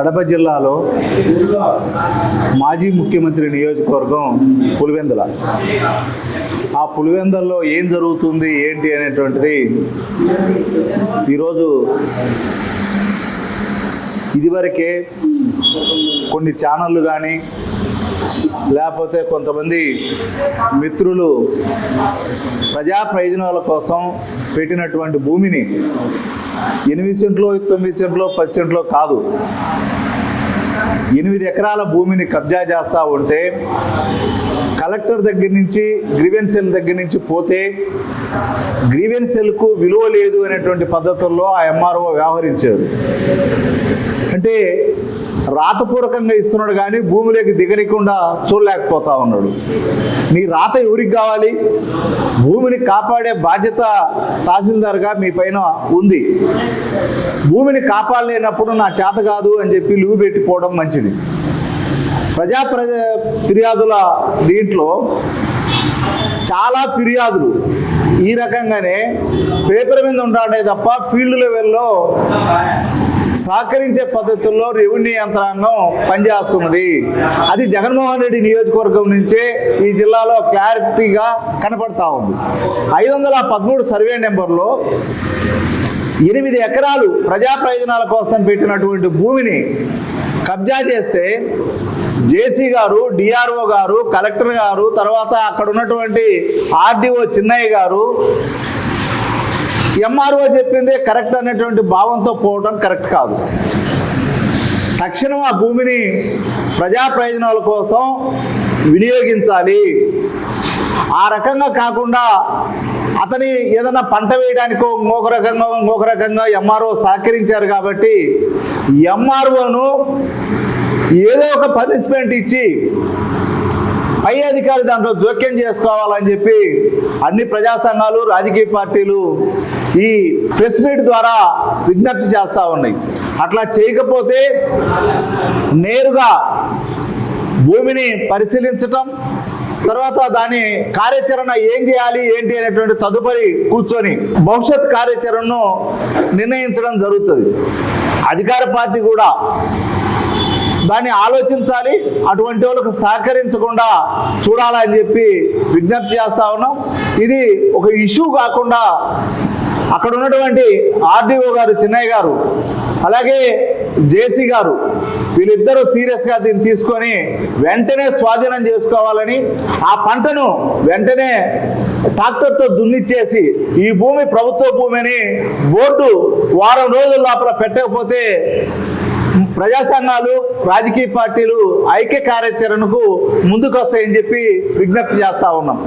కడప జిల్లాలో మాజీ ముఖ్యమంత్రి నియోజకవర్గం పులివెందుల. ఆ పులివెందల్లో ఏం జరుగుతుంది ఏంటి అనేటువంటిది ఈరోజు ఇదివరకే కొన్ని ఛానళ్ళు కానీ లేకపోతే కొంతమంది మిత్రులు ప్రజా ప్రయోజనాల కోసం పెట్టినటువంటి భూమిని ఎనిమిది సెంట్లో తొమ్మిది సెంట్లో పది సెంట్లో కాదు. ఎనిమిది ఎకరాల భూమిని కబ్జా చేస్తూ ఉంటే కలెక్టర్ దగ్గర నుంచి గ్రీవెన్స్ సెల్ దగ్గర నుంచి పోతే గ్రీవెన్స్ సెల్కు విలువ లేదు అనేటువంటి పద్ధతుల్లో ఆ ఎంఆర్ఓ వ్యవహరించారు. అంటే రాతపూర్వకంగా ఇస్తున్నాడు కానీ భూమిలోకి దిగనికుండా చూడలేకపోతా ఉన్నాడు. మీ రాత ఎవరికి కావాలి? భూమిని కాపాడే బాధ్యత తహసీల్దార్గా మీ పైన ఉంది. భూమిని కాపాడలేనప్పుడు నా చేత కాదు అని చెప్పి లీవ్ పెట్టిపోవడం మంచిది. ప్రజా ప్రజ ఫిర్యాదుల దీంట్లో చాలా ఫిర్యాదులు. ఈ రకంగానే పేపర్ మీద ఉంటాడే తప్ప ఫీల్డ్ లెవెల్లో సహకరించే పద్ధతుల్లో రెవెన్యూ యంత్రాంగం పనిచేస్తున్నది. అది జగన్మోహన్ రెడ్డి నియోజకవర్గం నుంచే ఈ జిల్లాలో క్లారిటీగా కనపడతా ఉంది. ఐదు వందల పదమూడు సర్వే నెంబర్లో ఎనిమిది ఎకరాలు ప్రజా ప్రయోజనాల కోసం పెట్టినటువంటి భూమిని కబ్జా చేస్తే జేసీ గారు డిఆర్ఓ గారు కలెక్టర్ గారు తర్వాత అక్కడ ఉన్నటువంటి ఆర్డీఓ చిన్నయ్య గారు ఎంఆర్ఓ చెప్పిందే కరెక్ట్ అనేటువంటి భావంతో పోవడం కరెక్ట్ కాదు. తక్షణం ఆ భూమిని ప్రజా ప్రయోజనాల కోసం వినియోగించాలి. ఆ రకంగా కాకుండా అతని ఏదైనా పంట వేయడానికో ఇంకొక రకంగా ఇంకొక రకంగా ఎంఆర్ఓ సహకరించారు కాబట్టి ఎంఆర్ఓను ఏదో ఒక పనిష్మెంట్ ఇచ్చి పై అధికారి దాంట్లో జోక్యం చేసుకోవాలని చెప్పి అన్ని ప్రజా సంఘాలు రాజకీయ పార్టీలు ఈ ప్రెస్ మీట్ ద్వారా విజ్ఞప్తి చేస్తూ ఉన్నాయి. అట్లా చేయకపోతే నేరుగా భూమిని పరిశీలించటం తర్వాత దాని కార్యాచరణ ఏం చేయాలి ఏంటి అనేటువంటి తదుపరి కూర్చొని భవిష్యత్ కార్యాచరణను నిర్ణయించడం జరుగుతుంది. అధికార పార్టీ కూడా దాన్ని ఆలోచించాలి అటువంటి వాళ్ళకు సహకరించకుండా చూడాలని చెప్పి విజ్ఞప్తి చేస్తా ఉన్నాం. ఇది ఒక ఇష్యూ కాకుండా అక్కడ ఉన్నటువంటి ఆర్డీఓ గారు చిన్నయ్య గారు అలాగే జేసీ గారు వీళ్ళిద్దరూ సీరియస్గా దీన్ని తీసుకొని వెంటనే స్వాధీనం చేసుకోవాలని ఆ పంటను వెంటనే ట్రాక్టర్తో దున్నిచ్చేసి ఈ భూమి ప్రభుత్వ భూమిని బోర్డు వారం రోజుల లోపల పెట్టకపోతే ప్రజా సంఘాలు రాజకీయ పార్టీలు ఐక్య కార్యాచరణకు ముందుకు వస్తాయని చెప్పి విజ్ఞప్తి చేస్తా ఉన్నాం.